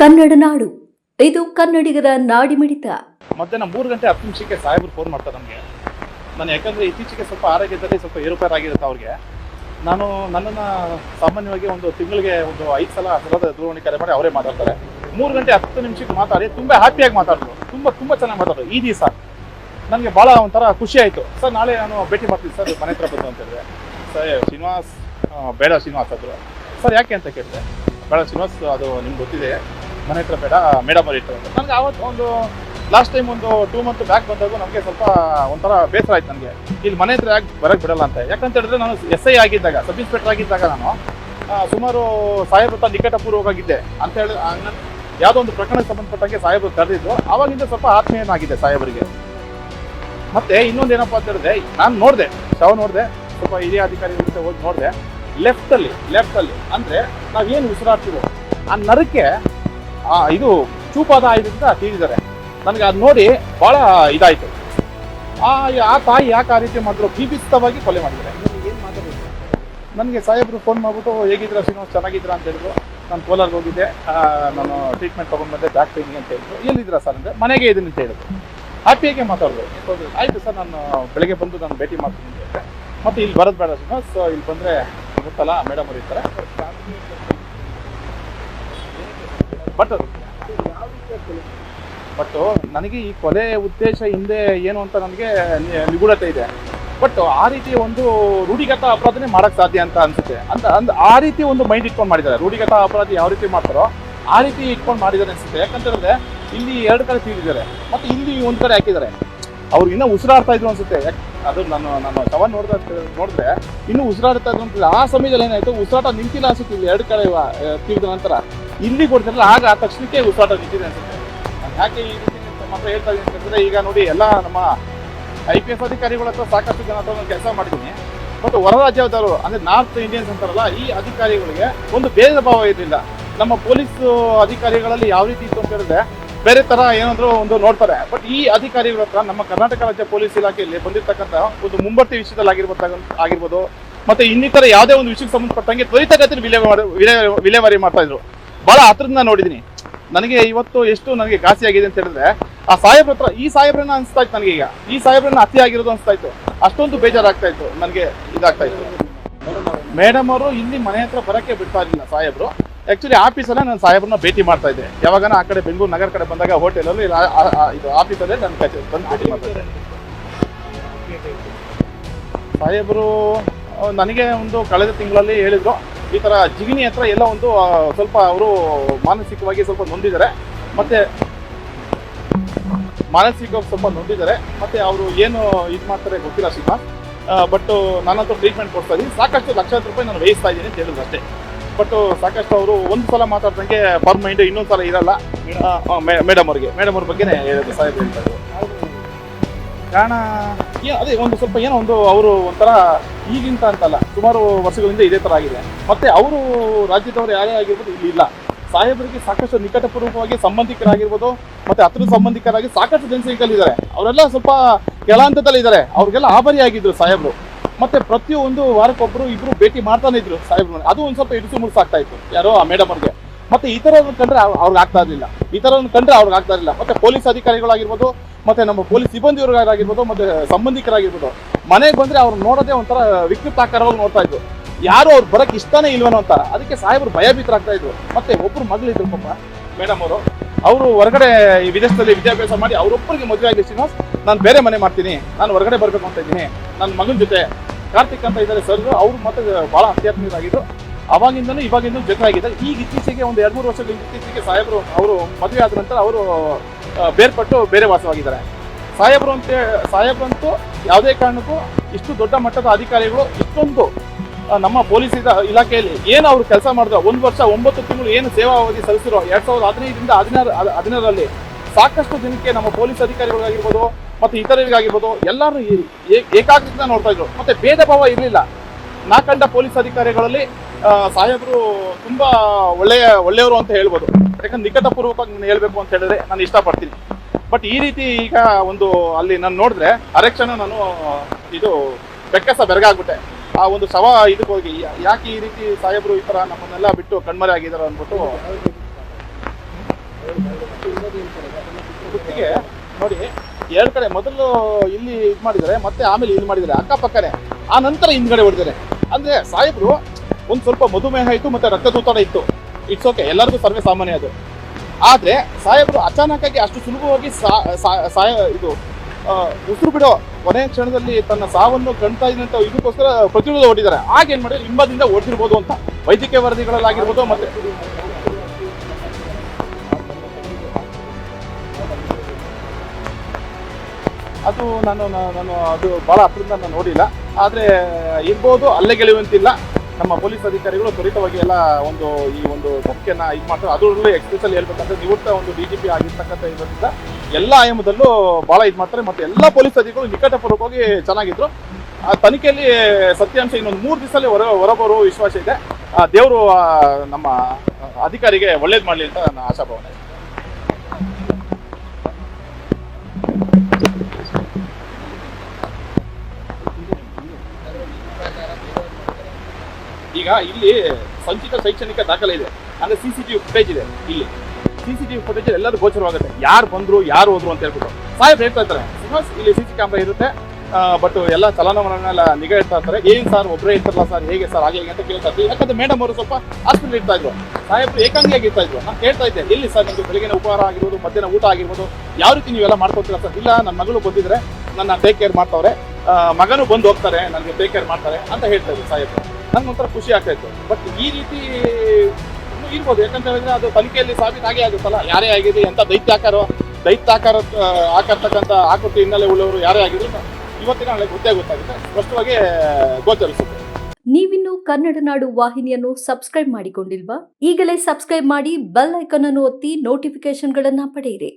ಕನ್ನಡ ನಾಡು. ಇದು ಕನ್ನಡಿಗರ ನಾಡಿಮಿಡಿತ ಮಧ್ಯಾಹ್ನ ಮೂರು ಗಂಟೆ ಹತ್ತು ನಿಮಿಷಕ್ಕೆ ಸಾಹೇಬರು ಫೋನ್ ಮಾಡ್ತಾರೆ ನಮಗೆ. ನಾನು ಯಾಕಂದರೆ ಇತ್ತೀಚೆಗೆ ಸ್ವಲ್ಪ ಆರೋಗ್ಯದಲ್ಲಿ ಸ್ವಲ್ಪ ಏರುಪೇರಾಗಿರುತ್ತೆ ಅವ್ರಿಗೆ. ನಾನು ನನ್ನನ್ನು ಸಾಮಾನ್ಯವಾಗಿ ಒಂದು ತಿಂಗಳಿಗೆ ಒಂದು ಐದು ಸಲ ಸಲದ ದೂರವಾಣಿ ಕರೆ ಮಾಡಿ ಅವರೇ ಮಾತಾಡ್ತಾರೆ. ಮೂರು ಗಂಟೆ ಹತ್ತು ನಿಮಿಷಕ್ಕೆ ಮಾತಾಡಿ ತುಂಬ ಹ್ಯಾಪಿಯಾಗಿ ಮಾತಾಡಿದ್ರು ತುಂಬ ತುಂಬ ಚೆನ್ನಾಗಿ ಮಾತಾಡೋದು ಈ ದಿವಸ. ನನಗೆ ಭಾಳ ಒಂಥರ ಖುಷಿ ಆಯಿತು. ಸರ್, ನಾಳೆ ನಾನು ಭೇಟಿ ಮಾಡ್ತೀನಿ ಸರ್, ಮನೆ ಹತ್ರ ಬಂದು ಅಂತ ಸರ್, ಶ್ರೀನಿವಾಸ್ ಬೇಡ ಶ್ರೀನಿವಾಸ್ ಅಂದರು. ಸರ್, ಯಾಕೆ ಅಂತ ಕೇಳಿದೆ ಬೇಡ ಶ್ರೀನಿವಾಸ್, ಅದು ನಿಮ್ಗೆ ಗೊತ್ತಿದೆ. ಮನೆ ಹತ್ರ ಬೇಡ ಮೇಡಮ್ ಅವ್ರ ಇಟ್ಟು ನನಗೆ ಆವತ್ತು ಒಂದು ಲಾಸ್ಟ್ ಟೈಮ್ ಒಂದು ಟೂ ಮಂತ್ ಬ್ಯಾಕ್ ಬಂದಾಗ ನಮಗೆ ಸ್ವಲ್ಪ ಒಂಥರ ಬೇಸರ ಆಯ್ತು ನನಗೆ. ಇಲ್ಲಿ ಮನೆ ಹತ್ರ ಯಾಕೆ ಬರಕ್ಕೆ ಬಿಡಲ್ಲ ಅಂತ. ಯಾಕಂತ ಹೇಳಿದ್ರೆ ನಾನು ಎಸ್ ಐ ಆಗಿದ್ದಾಗ ಸಬ್ ಇನ್ಸ್ಪೆಕ್ಟರ್ ಆಗಿದ್ದಾಗ ನಾನು ಸುಮಾರು ಸಾಹೇಬ್ರ ಹತ್ರ ನಿಕಟಪೂರ್ವವಾಗಿದ್ದೆ ಅಂತ ಹೇಳಿ ಯಾವುದೋ ಒಂದು ಪ್ರಕರಣಕ್ಕೆ ಸಂಬಂಧಪಟ್ಟಂಗೆ ಸಾಹೇಬರು ಕರೆದಿದ್ದು ಅವಾಗಿಂದ ಸ್ವಲ್ಪ ಆತ್ಮೀಯನಾಗಿದೆ ಸಾಹೇಬರಿಗೆ. ಮತ್ತೆ ಇನ್ನೊಂದು ಏನಪ್ಪ ಅಂತ ಹೇಳಿದ್ರೆ, ನಾನು ನೋಡಿದೆ, ಶವ ನೋಡಿದೆ, ಸ್ವಲ್ಪ ಹಿರಿಯ ಅಧಿಕಾರಿ ಜೊತೆ ಹೋಗಿ ನೋಡಿದೆ. ಲೆಫ್ಟಲ್ಲಿ ಲೆಫ್ಟಲ್ಲಿ ಅಂದರೆ ನಾವೇನು ಉಸಿರಾಡ್ತೀವೋ ಆ ನರಕ್ಕೆ ಇದು ಚೂಪಾದ ಆಯುಧದಿಂದ ತೀರಿದ್ದಾರೆ. ನನಗೆ ಅದು ನೋಡಿ ಬಹಳ ಇದಾಯ್ತು. ಆ ಆ ತಾಯಿ ಯಾಕೆ ಆ ರೀತಿ ಮಾಡಿದ್ರು? ಬೀಭಿತವಾಗಿ ಕೊಲೆ ಮಾಡಿದ್ದಾರೆ. ನನಗೆ ಸಾಹೇಬ್ರು ಫೋನ್ ಮಾಡ್ಬಿಟ್ಟು ಹೇಗಿದ್ರ ಶ್ರೀನಿವಾಸ್? ಚೆನ್ನಾಗಿದ್ದೀರಾ? ಅಂತ ಹೇಳಿದ್ರು. ನಾನು ಕೋಲಾರ್ಗೆ ಹೋಗಿದ್ದೆ. ನಾನು ಟ್ರೀಟ್ಮೆಂಟ್ ತೊಗೊಂಡು ಬಂದೆ ಬ್ಯಾಕ್ ಪೇನಿಂಗ್ ಅಂತ ಹೇಳಿದ್ರು. ಎಲ್ಲಿದ್ದೀರಾ ಸರ್ ಅಂದರೆ? ಮನೆಗೆ ಇದೀನಿ ಅಂತ ಹೇಳಿದ್ರು. ಹ್ಯಾಪಿಯಾಗೆ ಮಾತಾಡಿದ್ರು. ಆಯಿತು ಸರ್, ನಾನು ಬೆಳಗ್ಗೆ ಬಂದು ನಾನು ಭೇಟಿ ಮಾಡ್ತೀನಿ ಅಂತ ಮತ್ತೆ ಇಲ್ಲಿ ಬರೋದು ಬೇಡ ಶ್ರೀನಿವಾಸ್. ಇಲ್ಲಿ ಬಂದರೆ ಗೊತ್ತಲ್ಲ ಮೇಡಮ್ ಅವ್ರು ಇರ್ತಾರೆ. ಬಟ್ ಬಟ್ ನನಗೆ ಈ ಕೊಲೆ ಉದ್ದೇಶ ಹಿಂದೆ ಏನು ಅಂತ ನನಗೆ ನಿಗೂಢತೆ ಇದೆ. ಬಟ್ ಆ ರೀತಿ ಒಂದು ರೂಢಿಗತ ಅಪರಾಧನೇ ಮಾಡಕ್ ಸಾಧ್ಯ ಅಂತ ಅನ್ಸುತ್ತೆ. ಅಂತ ಅಂದ್ ಆ ರೀತಿ ಒಂದು ಮೈಂಡ್ ಇಟ್ಕೊಂಡು ಮಾಡಿದ್ದಾರೆ. ರೂಢಿಗತ ಅಪರಾಧ ಯಾವ ರೀತಿ ಮಾಡ್ತಾರೋ ಆ ರೀತಿ ಇಟ್ಕೊಂಡು ಮಾಡಿದ್ದಾರೆ ಅನ್ಸುತ್ತೆ. ಯಾಕಂತಂದ್ರೆ ಇಲ್ಲಿ ಎರಡು ಕಡೆ ತೀರಿದ್ದಾರೆ. ಮತ್ತೆ ಇಲ್ಲಿ ಒಂದು ಕಡೆ ಹಾಕಿದ್ದಾರೆ. ಅವ್ರು ಇನ್ನೂ ಉಸಿರಾಡ್ತಾ ಇದ್ರು ಅನ್ಸುತ್ತೆ. ಅದು ನಾನು ನಾನು ಶವ ನೋಡಿದ ನೋಡಿದ್ರೆ ಇನ್ನೂ ಉಸಿರಾಡ್ತಾ ಅಂತ ಆ ಸಮಯದಲ್ಲಿ ಏನಾಯ್ತು, ಉಸಿರಾಟ ನಿಂತಿಲ್ಲ ಇಲ್ಲಿ ಎರಡು ಕಡೆ ತೀರಿದ ನಂತರ. ಇಲ್ಲಿ ಕೊಡ್ತಿರಲ್ಲ, ಆಗ ಆ ತಕ್ಷಣಕ್ಕೆ ಉಸಿರಾಟ ನಿಂತಿದೆ ಅನ್ಸುತ್ತೆ. ಯಾಕೆ ಈ ರೀತಿ ಮಾತ್ರ ಹೇಳ್ತಾ ಇದ್ದೀನಿ ಅಂತಂದ್ರೆ, ಈಗ ನೋಡಿ ಎಲ್ಲ ನಮ್ಮ ಐ ಪಿ ಎಸ್ ಅಧಿಕಾರಿಗಳ ಹತ್ರ ಸಾಕಷ್ಟು ಜನ ಹತ್ರ ನಾನು ಕೆಲಸ ಮಾಡಿದ್ದೀನಿ. ಬಟ್ ಹೊರ ರಾಜ್ಯದವರು ಅಂದ್ರೆ ನಾರ್ತ್ ಇಂಡಿಯನ್ಸ್ ಅಂತಾರಲ್ಲ, ಈ ಅಧಿಕಾರಿಗಳಿಗೆ ಒಂದು ಭೇದ ಭಾವ ಇರಲಿಲ್ಲ. ನಮ್ಮ ಪೊಲೀಸ್ ಅಧಿಕಾರಿಗಳಲ್ಲಿ ಯಾವ ರೀತಿ ಇತ್ತು ಅಂತ ಹೇಳಿದ್ರೆ ಬೇರೆ ತರ ಏನಾದ್ರು ಒಂದು ನೋಡ್ತಾರೆ. ಬಟ್ ಈ ಅಧಿಕಾರಿಗಳ ಹತ್ರ ನಮ್ಮ ಕರ್ನಾಟಕ ರಾಜ್ಯ ಪೊಲೀಸ್ ಇಲಾಖೆಯಲ್ಲಿ ಬಂದಿರತಕ್ಕಂಥ ಒಂದು ಮುಂಬರ್ತಿ ವಿಷಯದಲ್ಲಿ ಆಗಿರ್ಬೋದು ಆಗಿರ್ಬೋದು ಮತ್ತೆ ಇನ್ನಿತರ ಯಾವುದೇ ಒಂದು ವಿಷಯಕ್ಕೆ ಸಂಬಂಧಪಟ್ಟಂಗೆ ತ್ವರಿತಗತಿಯಲ್ಲಿ ವಿಲೇವಾರಿ ವಿಲೇ- ವಿಲೇವಾರಿ ಮಾಡ್ತಾ ಇದ್ರು. ಬಹಳ ಹತ್ರದಿಂದ ನೋಡಿದೀನಿ. ನನಗೆ ಇವತ್ತು ಎಷ್ಟು ನನಗೆ ಘಾಸಿ ಆಗಿದೆ ಅಂತ ಹೇಳಿದ್ರೆ, ಆ ಸಾಹೇಬ್ರ ಹತ್ರ ಈ ಸಾಹೇಬ್ರನ್ನ ಅನಿಸ್ತಾ ಇತ್ತು ನನಗೆ ಈಗ. ಈ ಸಾಹೇಬ್ರನ್ನ ಅತಿ ಆಗಿರೋದು ಅನಿಸ್ತಾ ಇತ್ತು. ಅಷ್ಟೊಂದು ಬೇಜಾರಾಗ್ತಾ ಇತ್ತು. ನನಗೆ ಇದಾಗ್ತಾ ಇತ್ತು. ಮೇಡಮ್ ಅವರು ಇಲ್ಲಿ ಮನೆ ಹತ್ರ ಬರಕ್ಕೆ ಬಿಡ್ತಾ ಇರಲಿಲ್ಲ ಸಾಹೇಬ್ರು. ಆಕ್ಚುಲಿ ಆಫೀಸಲ್ಲೇ ನಾನು ಸಾಹೇಬ್ರನ್ನ ಭೇಟಿ ಮಾಡ್ತಾ ಇದ್ದೆ. ಯಾವಾಗ ಆ ಕಡೆ ಬೆಂಗಳೂರು ನಗರ ಕಡೆ ಬಂದಾಗ ಹೋಟೆಲಲ್ಲಿ ಇದು ಆಫೀಸಲ್ಲೇ ನಾನು ಬಂದು ಭೇಟಿ ಮಾಡ್ತಾ ಇದ್ದೆ. ಸಾಹೇಬರು ನನಗೆ ಒಂದು ಕಳೆದ ತಿಂಗಳಲ್ಲಿ ಹೇಳಿದರು. ಈ ತರ ಜಿಗಿನಿ ಹತ್ರ ಎಲ್ಲ ಒಂದು ಸ್ವಲ್ಪ ಅವರು ಮಾನಸಿಕವಾಗಿ ಸ್ವಲ್ಪ ನೊಂದಿದ್ದಾರೆ. ಮತ್ತೆ ಮಾನಸಿಕವಾಗಿ ಸ್ವಲ್ಪ ನೊಂದಿದ್ದಾರೆ. ಮತ್ತೆ ಅವರು ಏನು ಇದು ಮಾಡ್ತಾರೆ ಗೊತ್ತಿಲ್ಲ ಶ್ರೀನಿವಾಸ್ ಬಟ್ ನಾನಂತೂ ಟ್ರೀಟ್ಮೆಂಟ್ ಕೊಡ್ತಾ ಇದ್ದೀನಿ. ಸಾಕಷ್ಟು ಲಕ್ಷಾಂತರ ರೂಪಾಯಿ ನಾನು ವಹಿಸ್ತಾ ಇದ್ದೀನಿ ಅಂತ ಹೇಳಿದ್ರು ಅಷ್ಟೇ. ಬಟ್, ಸಾಕಷ್ಟು ಅವರು ಒಂದು ಸಲ ಮಾತಾಡ್ದಂಗೆ ಪರ್ ಮೈಂಡ್ ಇನ್ನೊಂದು ಸಲ ಇರಲ್ಲ. ಮೇಡಮ್ ಅವ್ರಿಗೆ. ಮೇಡಮ್ ಅವ್ರ ಬಗ್ಗೆನೇ ಹೇಳಿದ್ರು ಸಾಹೇಬ್ ಹೇಳ್ತಾರೆ ಕಾರಣ ಅದೇ, ಒಂದು ಸ್ವಲ್ಪ ಏನೋ ಒಂದು ಅವರು ಒಂಥರ ಈಗಿಂತ ಅಂತಲ್ಲ, ಸುಮಾರು ವರ್ಷಗಳಿಂದ ಇದೇ ತರ ಆಗಿದೆ. ಮತ್ತೆ ಅವರು ರಾಜ್ಯದವರು ಯಾರೇ ಆಗಿರ್ಬೋದು ಇಲ್ಲಿ ಇಲ್ಲ. ಸಾಹೇಬರಿಗೆ ಸಾಕಷ್ಟು ನಿಕಟಪೂರ್ವಕವಾಗಿ ಸಂಬಂಧಿಕರಾಗಿರ್ಬೋದು, ಮತ್ತೆ ಹತ್ರ ಸಂಬಂಧಿಕರಾಗಿ ಸಾಕಷ್ಟು ಜನಸಂಖ್ಯೆಗಳಿದ್ದಾರೆ ಅವರೆಲ್ಲ ಸ್ವಲ್ಪ ಕೆಳ ಹಂತದಲ್ಲಿ ಇದ್ದಾರೆ ಅವ್ರಿಗೆಲ್ಲ ಆಭಾರಿ ಆಗಿದ್ರು ಸಾಹೇಬರು. ಮತ್ತೆ ಪ್ರತಿಯೊಂದು ವಾರಕ್ಕೊಬ್ರು ಇಬ್ರು ಭೇಟಿ ಮಾಡ್ತಾನೆ ಇದ್ರು ಸಾಹೇಬ್ರು ಅದು ಒಂದ್ ಸ್ವಲ್ಪ ಇರಿಸು ಮುಡ್ಸಾಗ್ತಾ ಇತ್ತು. ಯಾರೋ ಆ ಮೇಡಮ್ ಅವ್ರಿಗೆ. ಮತ್ತೆ ಈ ತರ ಕಂಡ್ರೆ ಅವ್- ಅವ್ರಿಗೆ ಆಗ್ತಾ ಇರಲಿಲ್ಲ. ಈ ಥರ ಕಂಡ್ರೆ ಅವ್ರಿಗೆ ಆಗ್ತಾ ಇರಲಿಲ್ಲ. ಮತ್ತೆ ಪೊಲೀಸ್ ಅಧಿಕಾರಿಗಳಾಗಿರ್ಬೋದು, ಮತ್ತೆ ನಮ್ಮ ಪೊಲೀಸ್ ಸಿಬ್ಬಂದಿಯವರಾಗಿರ್ಬೋದು ಮತ್ತೆ ಸಂಬಂಧಿಕರಾಗಿರ್ಬೋದು, ಮನೆಗೆ ಬಂದ್ರೆ ಅವ್ರು ನೋಡೋದೇ ಒಂಥರ ವಿಕೃತ ಆಕಾರವಾಗಿ ನೋಡ್ತಾ ಇದ್ರು. ಯಾರು ಅವ್ರು ಬರಕ್ ಇಷ್ಟನೇ ಇಲ್ವನೋ ಅಂತ. ಅದಕ್ಕೆ ಸಾಹೇಬರು ಭಯಭೀತರಾಗ್ತಾ ಇದ್ರು. ಮತ್ತೆ ಒಬ್ರು ಮಗಳಿದ್ರು ಪಾಪ ಮೇಡಮ್ ಅವರು. ಅವರು ಹೊರಗಡೆ ಈ ವಿದೇಶದಲ್ಲಿ ವಿದ್ಯಾಭ್ಯಾಸ ಮಾಡಿ ಅವರೊಬ್ಬರಿಗೆ ಮದುವೆ ಆಗಿದೆ ಶ್ರೀನಿವಾಸ್. ನಾನು ಬೇರೆ ಮನೆ ಮಾಡ್ತೀನಿ. ನಾನು ಹೊರಗಡೆ ಬರ್ಬೇಕು ಅಂತ ಇದ್ದೀನಿ. ನನ್ನ ಮಗನ ಜೊತೆ ಕಾರ್ತಿಕ್ ಅಂತ ಇದ್ದಾರೆ ಸರ್ ಅವ್ರು ಮತ್ತೆ ಬಹಳ ಅತ್ಯಾತ್ಮೀಯರಾಗಿದ್ರು ಅವಾಗಿಂದನೂ ಇವಾಗಿಂದ ಜೊತೆ ಆಗಿದ್ದಾರೆ ಈಗ ಇತ್ತೀಚೆಗೆ ಒಂದು ಎರಡು ಮೂರು ವರ್ಷದಿಂದ ಇತ್ತೀಚೆಗೆ ಸಾಹೇಬರು ಅವರು ಮದುವೆ ಆದ ನಂತರ ಅವರು ಬೇರ್ಪಟ್ಟು ಬೇರೆ ವಾಸವಾಗಿದ್ದಾರೆ. ಸಾಹೇಬರು ಅಂತ ಸಾಹೇಬ್ರಂತೂ ಯಾವುದೇ ಕಾರಣಕ್ಕೂ ಇಷ್ಟು ದೊಡ್ಡ ಮಟ್ಟದ ಅಧಿಕಾರಿಗಳು ಇಷ್ಟೊಂದು ನಮ್ಮ ಪೊಲೀಸ್ ಇಲಾಖೆಯಲ್ಲಿ ಏನು ಅವರು ಕೆಲಸ ಮಾಡಿದ್ರು ಒಂದು ವರ್ಷ ಒಂಬತ್ತು ತಿಂಗಳು ಏನು ಸೇವಾ ಅವಧಿ ಸಲ್ಲಿಸಿರೋ ಎರಡು ಸಾವಿರದ ಹದಿನೈದರಿಂದ ಹದಿನಾರು, ಹದಿನಾರರಲ್ಲಿ ಸಾಕಷ್ಟು ದಿನಕ್ಕೆ ನಮ್ಮ ಪೊಲೀಸ್ ಅಧಿಕಾರಿಗಳಿಗಾಗಿರ್ಬೋದು ಮತ್ತೆ ಇತರರಿಗಾಗಿರ್ಬೋದು ಎಲ್ಲರೂ ಈ- ಏ- ಏಕಾಗ್ರತೆಯಿಂದ ನೋಡ್ತಾ ಇದ್ರು. ಮತ್ತೆ ಭೇದ ಭಾವ ಇರಲಿಲ್ಲ. ನಾ ಕಂಡ ಪೊಲೀಸ್ ಅಧಿಕಾರಿಗಳಲ್ಲಿ ಸಾಹೇಬರು ತುಂಬಾ ಒಳ್ಳೆಯ ಒಳ್ಳೆಯವರು ಅಂತ ಹೇಳ್ಬೋದು. ಯಾಕಂದ್ರೆ ನಿಕಟಪೂರ್ವಕವಾಗಿ ನಾನು ಹೇಳಬೇಕು ಅಂತ ಹೇಳಿದ್ರೆ ನಾನು ಇಷ್ಟಪಡ್ತೀನಿ. ಬಟ್ ಈ ರೀತಿ ಈಗ ಒಂದು ಅಲ್ಲಿ ನಾನು ನೋಡಿದ್ರೆ ಅರೆಕ್ಷಣ ನಾನು ಇದು ಬೆಕ್ಕಸ ಬೆರಗಾಗ್ಬಿಟ್ಟೆ. ಆ ಒಂದು ಶವ ಇದಕ್ಕೆ ಹೋಗಿ ಯಾಕೆ ಈ ರೀತಿ ಸಾಹೇಬರು ಈ ಥರ ನಮ್ಮನ್ನೆಲ್ಲ ಬಿಟ್ಟು ಕಣ್ಮರೆ ಆಗಿದ್ದಾರೆ ಅಂದ್ಬಿಟ್ಟು ಗುತ್ತಿಗೆ ನೋಡಿ. ಎರಡು ಕಡೆ ಮೊದಲು ಇಲ್ಲಿ ಇದು ಮಾಡಿದ್ದಾರೆ, ಮತ್ತೆ ಆಮೇಲೆ ಇಲ್ಲಿ ಮಾಡಿದ್ದಾರೆ. ಅಕ್ಕಪಕ್ಕನೆ. ಆ ನಂತರ ಹಿಂದ್ಗಡೆ ಹೊಡೆದಿದೆ ಅಂದ್ರೆ ಸಾಹೇಬ್ರು, ಒಂದು ಸ್ವಲ್ಪ ಮಧುಮೇಹ ಇತ್ತು, ಮತ್ತೆ ರಕ್ತದೂತಡ ಇತ್ತು. ಇಟ್ಸ್ ಓಕೆ ಎಲ್ಲರಿಗೂ ಸರ್ವೇ ಸಾಮಾನ್ಯ ಅದು. ಆದ್ರೆ ಸಾಹೇಬ್ರು ಅಚಾನಕ್ಕಾಗಿ ಅಷ್ಟು ಸುಲಭವಾಗಿ ಸಾಯ ಇದು ಉಸಿರು ಬಿಡೋ ಕೊನೆ ಕ್ಷಣದಲ್ಲಿ ತನ್ನ ಸಾವನ್ನು ಕಣ್ತಾ ಇದ್ದಂತ ಇದಕ್ಕೋಸ್ಕರ ಪ್ರತಿರೋಧ ಹೊಡಿದ್ದಾರೆ ಹಾಗೇನ್ ಮಾಡಿದ್ರೆ ಹಿಂಬದಿಂದ ಓಡಿಸಿರ್ಬೋದು ಅಂತ. ವೈದ್ಯಕೀಯ ವರದಿಗಳಲ್ಲಾಗಿರ್ಬೋದು, ಮತ್ತೆ ಅದು ನಾನು ನಾನು ಅದು ಬಹಳ ಹತ್ತಿರದಿಂದ ನಾನು ನೋಡಿಲ್ಲ. ಆದರೆ, ಇರ್ಬೋದು, ಅಲ್ಲೇ ಗೆಲುವಂತಿಲ್ಲ ನಮ್ಮ ಪೊಲೀಸ್ ಅಧಿಕಾರಿಗಳು ತ್ವರಿತವಾಗಿ ಎಲ್ಲ ಒಂದು ಈ ಒಂದು ಸಂಖ್ಯೆನ ಇದು ಮಾಡ್ತಾರೆ. ಅದರಲ್ಲೂ ಎಕ್ಸ್ಪ್ರೆಸಲ್ಲಿ ಹೇಳ್ಬೇಕಂದ್ರೆ ನಿವೃತ್ತ ಒಂದು ಡಿ ಜಿ ಪಿ ಆಗಿರ್ತಕ್ಕಂಥ ಇರೋದ್ರಿಂದ ಎಲ್ಲ ಆಯಾಮದಲ್ಲೂ ಬಹಳ ಇದು ಮಾಡ್ತಾರೆ. ಮತ್ತೆ ಎಲ್ಲ ಪೊಲೀಸ್ ಅಧಿಕಾರಿಗಳು ನಿಕಟಪೂರ್ವಕವಾಗಿ ಚೆನ್ನಾಗಿದ್ರು. ಆ ತನಿಖೆಯಲ್ಲಿ ಸತ್ಯಾಂಶ ಇನ್ನೊಂದು ಮೂರು ದಿವಸದಲ್ಲಿ ಹೊರ ಹೊರಬರುವ ವಿಶ್ವಾಸ ಇದೆ. ಆ ದೇವರು ನಮ್ಮ ಅಧಿಕಾರಿಗೆ ಒಳ್ಳೇದು ಮಾಡಲಿ ಅಂತ ನನ್ನ ಆಶಾಭಾವನೆ. ಈಗ ಇಲ್ಲಿ ಸಂಚಿತ ಶೈಕ್ಷಣಿಕ ದಾಖಲೆ ಇದೆ. ಅಂದ್ರೆ ಸಿ ಸಿ ಟಿವಿ ಫುಟೇಜ್ ಇದೆ ಇಲ್ಲಿ. ಸಿ ಸಿ ಟಿವಿ ಫುಟೇಜ್ ಎಲ್ಲರೂ ಗೋಚರವಾಗುತ್ತೆ. ಯಾರು ಬಂದ್ರು, ಯಾರು ಹೋದ್ರು ಅಂತ ಹೇಳ್ಬಿಟ್ಟು. ಸಾಹೇಬ್ ಹೇಳ್ತಾ ಇರ್ತಾರೆ ಶ್ರೀನಿವಾಸ್ ಇಲ್ಲಿ ಸಿ ಸಿ ಕ್ಯಾಮ್ರಾ ಇರುತ್ತೆ ಬಟ್ ಎಲ್ಲ ಚಲನವಲನೆಲ್ಲ ನಿಗಾ ಇಡ್ತಾ ಇರ್ತಾರೆ. ಏನ್ ಸರ್ ಒಬ್ಬರೇ ಇರ್ತಾರಲ್ಲ ಸರ್ ಹೇಗೆ ಸರ್ ಹಾಗೆ ಹೇಗೆ ಅಂತ ಕೇಳ್ತಾ ಇರ್ತೀವಿ ಯಾಕಂದ್ರೆ ಮೇಡಮ್ ಅವರು ಸ್ವಲ್ಪ ಹಾಸ್ಪಿಟಲ್ ಇರ್ತಾ ಇದ್ರು. ಸಾಹೇಬ್ರು ಏಕಾಂಗಿಯಾಗಿ ಇರ್ತಾ ಇದ್ರು. ನಾನು ಕೇಳ್ತಾ ಇದ್ದೆ, ಎಲ್ಲಿ ಸರ್ ನಿಮ್ಗೆ ಬೆಳಗಿನ ಉಪಹಾರ ಆಗಿರ್ಬೋದು, ಮಧ್ಯಾಹ್ನ ಊಟ ಆಗಿರ್ಬೋದು, ಯಾವ ರೀತಿ ನೀವೆಲ್ಲ ಮಾಡ್ಕೊತೀರ ಸರ್ ಇಲ್ಲ ನನ್ನ ಮಗಳು ಬಂದಿದ್ರೆ ನನ್ನ ಟೇಕ್ ಕೇರ್ ಮಾಡ್ತಾವ್ರೆ. ಮಗನು ಬಂದು ಹೋಗ್ತಾರೆ, ನನಗೆ ಟೇಕ್ ಕೇರ್ ಮಾಡ್ತಾರೆ, ಅಂತ ಹೇಳ್ತಾ ಇದ್ರು ಸಾಹೇಬ್ರು. ನಂಗೆ ಒಂಥರ ಖುಷಿ ಆಗ್ತಾಯಿತ್ತು. ಬಟ್ ಈ ರೀತಿ ಇರ್ಬೋದು. ಯಾಕಂತ ಹೇಳಿದ್ರೆ ಅದು ತನಿಖೆಯಲ್ಲಿ ಸಾಬೀತಾಗೇ ಆಗುತ್ತಲ್ಲ? ಯಾರೇ ಆಗಿದೆ ಎಂತ ದೈತ್ಯಾಕಾರ ದೈತ್ಯಾಕಾರ ಆಕರ್ತಕ್ಕಂಥ ಆಕೃತಿ ಹಿನ್ನೆಲೆ ಉಳ್ಳವರು ಯಾರೇ ಆಗಿದ್ರು ಇವತ್ತಿನ ಹಳೆ ಗೊತ್ತೇ ಗೊತ್ತಾಗುತ್ತೆ. ಸ್ಪಷ್ಟವಾಗಿ ಗೋಚರಿಸುತ್ತೆ. ನೀವಿನ್ನು ಕನ್ನಡ ನಾಡು ವಾಹಿನಿಯನ್ನು ಸಬ್ಸ್ಕ್ರೈಬ್ ಮಾಡಿಕೊಂಡಿಲ್ವಾ? ಈಗಲೇ ಸಬ್ಸ್ಕ್ರೈಬ್ ಮಾಡಿ ಬೆಲ್ ಐಕಾನ್ ಅನ್ನು ಒತ್ತಿ ನೋಟಿಫಿಕೇಶನ್ಗಳನ್ನ ಪಡೆಯಿರಿ.